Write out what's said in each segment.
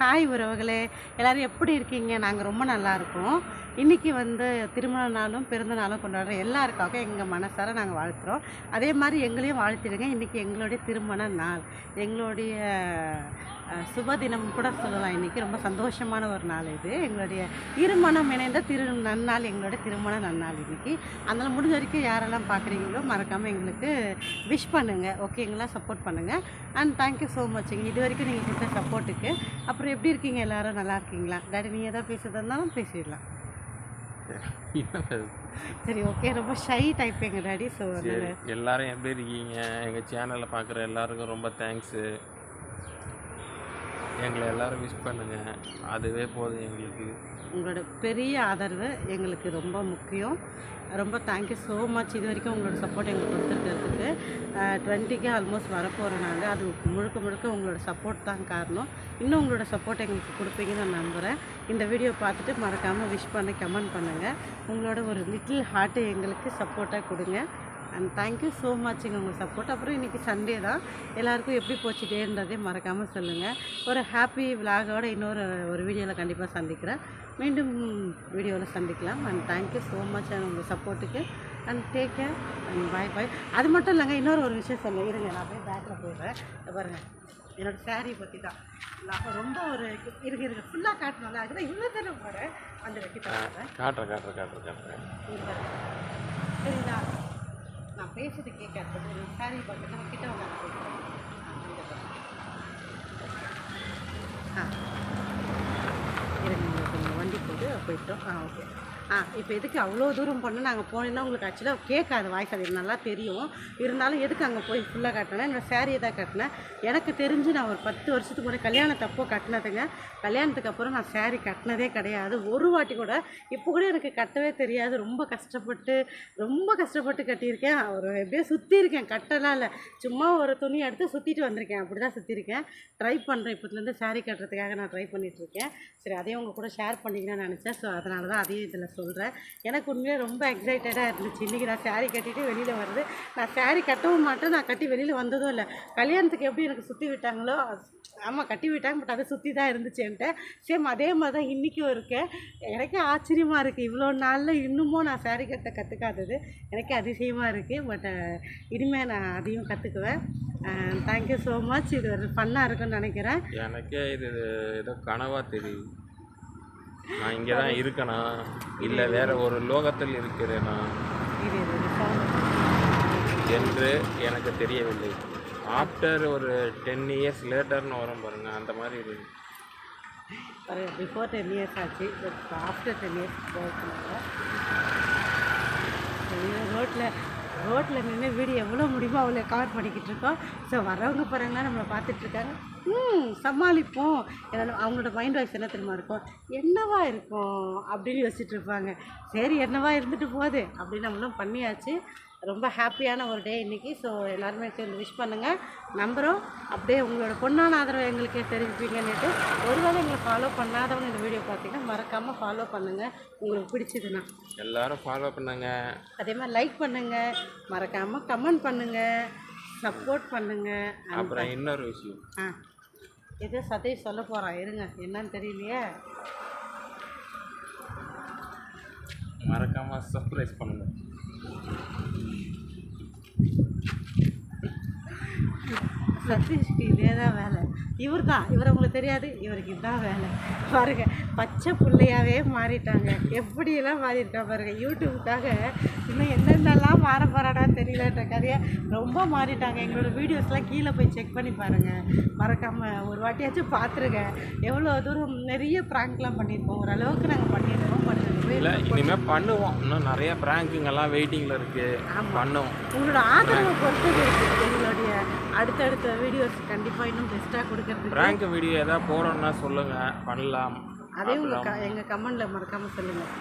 Hi உறவுகளே எல்லோரும் எப்படி இருக்கீங்க? நாங்கள் ரொம்ப நல்லா இருக்கோம். இன்றைக்கி வந்து திருமண நாளும் பிறந்த நாளும் கொண்டாடுற எல்லாருக்காக எங்கள் மனசார நாங்கள் வாழ்த்துறோம். அதே மாதிரி எங்களையும் வாழ்த்திடுங்க. இன்றைக்கி எங்களுடைய திருமண நாள். எங்களுடைய சுப தினம் கூட சொல்லலாம். இன்றைக்கி ரொம்ப சந்தோஷமான ஒரு நாள் இது. எங்களுடைய திருமணம் இணைந்த திரு நன்னாள் எங்களுடைய திருமண நன்னாள் இன்றைக்கி அதனால் முடிஞ்ச வரைக்கும் யாரெல்லாம் பார்க்குறீங்களோ மறக்காமல் எங்களுக்கு விஷ் பண்ணுங்கள் ஓகேங்களா சப்போர்ட் பண்ணுங்கள் அண்ட் தேங்க்யூ ஸோ மச் இது வரைக்கும் நீங்கள் கொடுத்த சப்போர்ட்டுக்கு அப்புறம் எப்படி இருக்கீங்க எல்லோரும்? நல்லா இருக்கீங்களா? டேடி நீங்கள் எதாவது பேசுறதா இருந்தாலும் பேசிடலாம். சரி ஓகே ரொம்ப ஷை டைப் எங்கள் டாடி ஸோ எல்லாரும் எப்படி இருக்கீங்க? எங்கள் சேனலில் பார்க்குற எல்லாருக்கும் ரொம்ப தேங்க்ஸு எங்களை எல்லாரும் விஷ் பண்ணுங்கள் அதுவே போதும் எங்களுக்கு. உங்களோட பெரிய ஆதரவு எங்களுக்கு ரொம்ப முக்கியம். ரொம்ப தேங்க்யூ ஸோ மச் இது வரைக்கும் உங்களோட சப்போர்ட் எங்களுக்கு கொடுத்துருக்கிறதுக்கு டுவெண்ட்டிக்கு ஆல்மோஸ்ட் வரப்போகிறோம் நாங்கள் அது முழுக்க முழுக்க உங்களோட சப்போர்ட் தான் காரணம். இன்னும் உங்களோட சப்போர்ட் எங்களுக்கு கொடுப்பீங்கன்னு நான் நம்புகிறேன் இந்த வீடியோ பார்த்துட்டு மறக்காமல் விஷ் பண்ண கமெண்ட் பண்ணுங்கள் உங்களோட ஒரு லிட்டில் ஹார்ட்டை எங்களுக்கு சப்போர்ட்டாக கொடுங்க. அண்ட் தேங்க்யூ ஸோ மச்ங்க உங்கள் சப்போர்ட் அப்புறம் இன்றைக்கி சண்டே தான். எல்லாருக்கும் எப்படி போச்சு டேன்றதே மறக்காமல் சொல்லுங்கள் ஒரு ஹாப்பி விலாகோட இன்னொரு ஒரு வீடியோவில் கண்டிப்பாக சந்திக்கிறேன். மீண்டும் வீடியோவில் சந்திக்கலாம். அண்ட் தேங்க்யூ ஸோ மச் உங்கள் சப்போர்ட்டுக்கு and take care and bye bye அது மட்டும் இல்லைங்க இன்னொரு ஒரு விஷயம் சொல்ல இருங்க நான் போய் பேக்கில் போயிடுறேன் பாருங்கள் என்னோட saree பற்றி தான். நான் ரொம்ப ஒரு இருக்கு இருக்கு ஃபுல்லாக காட்டணும்ல. அதுதான் இவ்வளோ தானே போகிறேன் அந்த வெட்டி காட்டுறேன் காட்டுறேன் காட்டுறேன் காட்டுறேன். சரிங்களா? நான் பேசுறது கேட்கறது ஒரு சாரி பார்த்து நம்ம கிட்ட வந்து ஆ இருங்க கொஞ்சம் வண்டி போட்டு போயிட்டோம் ஆ ஓகே. ஆ இப்போ எதுக்கு அவ்வளோ தூரம் பண்ண? நாங்கள் போனோம்னா உங்களுக்கு ஆக்சுவலாக கேட்காது வாய்ஸ் அது நல்லா தெரியும். இருந்தாலும் எதுக்கு அங்கே போய் ஃபுல்லாக கட்டினேன் என்னோட சாரியை தான் கட்டினேன். எனக்கு தெரிஞ்சு நான் ஒரு பத்து வருஷத்துக்கு முன்னாடி கல்யாணத்தப்போ கட்டினதுங்க. கல்யாணத்துக்கு அப்புறம் நான் saree கட்டினதே கிடையாது. ஒரு வாட்டி கூட இப்போ கூட எனக்கு கட்டவே தெரியாது. ரொம்ப கஷ்டப்பட்டு ரொம்ப கஷ்டப்பட்டு கட்டியிருக்கேன். ஒரு எப்படியே சுற்றியிருக்கேன் கட்டலாம் இல்லை. சும்மா ஒரு துணி எடுத்து சுற்றிட்டு வந்திருக்கேன். அப்படி தான் சுற்றிருக்கேன் ட்ரை பண்ணுறேன் இப்போத்துலேருந்து saree கட்டுறதுக்காக நான் ட்ரை பண்ணிகிட்ருக்கேன் சரி அதையும் உங்கள் கூட ஷேர் பண்ணிக்கணும்னு நினச்சேன். ஸோ அதனால தான் அதையும் இதில் சொல்கிறேன் எனக்கு உண்மையிலே ரொம்ப எக்ஸைட்டடாக இருந்துச்சு. இன்றைக்கி நான் சாரீ கட்டிட்டு வெளியில் வருது நான் சாரீ கட்டவும் மாட்டேன். நான் கட்டி வெளியில் வந்ததும் இல்லை. கல்யாணத்துக்கு எப்படி எனக்கு சுற்றி விட்டாங்களோ ஆமாம் கட்டி விட்டாங்க பட் அதை சுற்றி தான் இருந்துச்சு என்கிட்ட. சேம் அதே மாதிரி தான் இன்றைக்கும் இருக்கேன். எனக்கே ஆச்சரியமாக இருக்குது இவ்வளோ நாளில் இன்னமும் நான் சாரீ கட்ட கற்றுக்காதது எனக்கே அதிசயமாக இருக்குது பட் இனிமேல் நான் அதையும் கற்றுக்குவேன் தேங்க்யூ ஸோ மச் இது ஒரு ஃபன்னாக இருக்குன்னு நினைக்கிறேன். எனக்கே இது ஏதோ கனவாக தெரியுது. நான் இங்கே தான் இருக்கேனா? இல்லை வேற ஒரு லோகத்தில் இருக்கிறேனா? என்று எனக்கு தெரியவில்லை. ஆஃப்டர் ஒரு டென் இயர்ஸ் லேட்டர்னு வரும் பாருங்க அந்த மாதிரி இருக்கு ஒரு பிஃபோர் டென் இயர்ஸ் ஆச்சு பட் ஆஃப்டர் டென் இயர்ஸ் ரோட்டில் ரோட்டில் நின்று வீடியோ எவ்வளோ முடியுமோ அவ்வளோ கவர் பண்ணிக்கிட்டு இருக்கோம். ஸோ வரவங்க போகிறாங்கன்னா நம்மளை பார்த்துட்ருக்காங்க ம் சமாளிப்போம். ஏன்னா அவங்களோட மைண்ட் வாய்ஸ் என்ன தெரியுமா இருக்கும்? என்னவா இருக்கும்? அப்படின்னு யோசிச்சுட்டு இருப்பாங்க. சரி என்னவா இருந்துட்டு போகுது? அப்படின்னு நம்மளும் பண்ணியாச்சு. ரொம்ப ஹாப்பியான ஒரு டே இன்றைக்கி ஸோ எல்லாருமே சேர்ந்து விஷ் பண்ணுங்கள் நம்புகிறோம் அப்படியே உங்களோட பொண்ணான ஆதரவு எங்களுக்கே தெரிவிப்பீங்கன்னுட்டு ஒருவேளை எங்களை ஃபாலோ பண்ணாதவங்க இந்த வீடியோ பார்த்தீங்கன்னா மறக்காமல் ஃபாலோ பண்ணுங்கள் உங்களுக்கு பிடிச்சதுன்னா. எல்லாரும் ஃபாலோ பண்ணுங்க. அதே மாதிரி லைக் பண்ணுங்கள் மறக்காமல் கமெண்ட் பண்ணுங்கள் சப்போர்ட் பண்ணுங்கள் அப்புறம் இன்னொரு விஷயம். ஆ. ஏதோ சதீஷ் சொல்ல போகிறான் இருங்க. என்னன்னு தெரியலையே. மறக்காம சர்ப்ரைஸ் பண்ணுங்க. சதீஷ்க்கு இதே தான் வேலை. இவர் தான் இவர் உங்களுக்கு தெரியாது. இவருக்கு இதுதான் வேலை. பாருங்க பச்சை பிள்ளையாகவே மாறிட்டாங்க. எப்படியெல்லாம் மாறியிருக்கா பாருங்க யூடியூப்காக இன்னும் என்னென்னலாம் மாற போகிறாடா தெரியலன்ற கதையை ரொம்ப மாறிட்டாங்க. எங்களோட வீடியோஸ்லாம் கீழே போய் செக் பண்ணி பாருங்கள் மறக்காமல் ஒரு வாட்டியாச்சும் பார்த்துருங்க. எவ்வளோ தூரம் நிறைய ப்ராங்க்லாம் பண்ணியிருக்கோம் ஓரளவுக்கு நாங்கள் பண்ணியிருக்கோம். பட் இல்லை இனிமேல் பண்ணுவோம். இன்னும் நிறைய ப்ராங்க்குங்கெல்லாம் வெயிட்டிங்கில் இருக்குது பண்ணுவோம். உங்களோட ஆதரவை பொறுத்தது இருக்குது எங்களுடைய அடுத்தடுத்த வீடியோஸ் கண்டிப்பாக இன்னும் பெஸ்ட்டாக கொடுக்கறதுக்கு. ப்ராங்க் வீடியோ எதாவது போடணும்னா சொல்லுங்கள் பண்ணலாம். அதையும் உங்கள் க எங்கள் கமெண்டில் மறக்காமல் சொல்லுங்கள்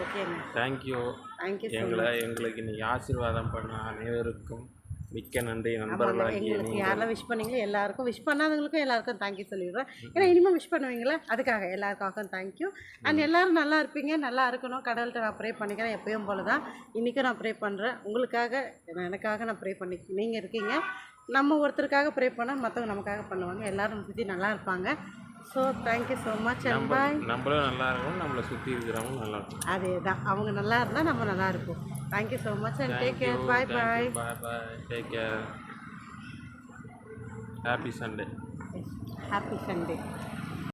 ஓகேங்க. தேங்க்யூ தேங்க்யூ எங்களை எங்களுக்கு இன்னைக்கு ஆசீர்வாதம் பண்ண அனைவருக்கும் மிக்க நன்றி நண்பர்களாகிய எங்களுக்கு நீங்கள். யாரெல்லாம் விஷ் பண்ணீங்களோ எல்லாருக்கும் விஷ் பண்ணாதவங்களுக்கும் எல்லாருக்கும் தேங்க்யூ சொல்லிடுறேன். ஏன்னா இனிமேல் விஷ் பண்ணுவீங்களா? அதுக்காக எல்லாருக்காகவும் தேங்க்யூ அண்ட் எல்லாரும் நல்லா இருப்பீங்க நல்லா இருக்கணும். கடவுள்கிட்ட நான் ப்ரே பண்ணிக்கிறேன் எப்பயும் போல தான் இன்றைக்கும் நான் ப்ரே பண்ணுறேன் உங்களுக்காக எனக்காக நான் ப்ரே பண்ணி நீங்கள் இருக்கீங்க. நம்ம ஒருத்தருக்காக ப்ரே பண்ணால் மற்றவங்க நமக்காக பண்ணுவாங்க. எல்லாரும் சுற்றி நல்லா இருப்பாங்க. So thank you so much and bye நம்மளும் நல்லா இருக்கணும் நம்மளை சுற்றி இருக்கிறவங்க நல்லா இருக்கணும். அதே தான் அவங்க நல்லா இருந்தால் நம்ம நல்லா இருப்போம். Thank you so much and take care bye bye bye bye take care happy Sunday happy Sunday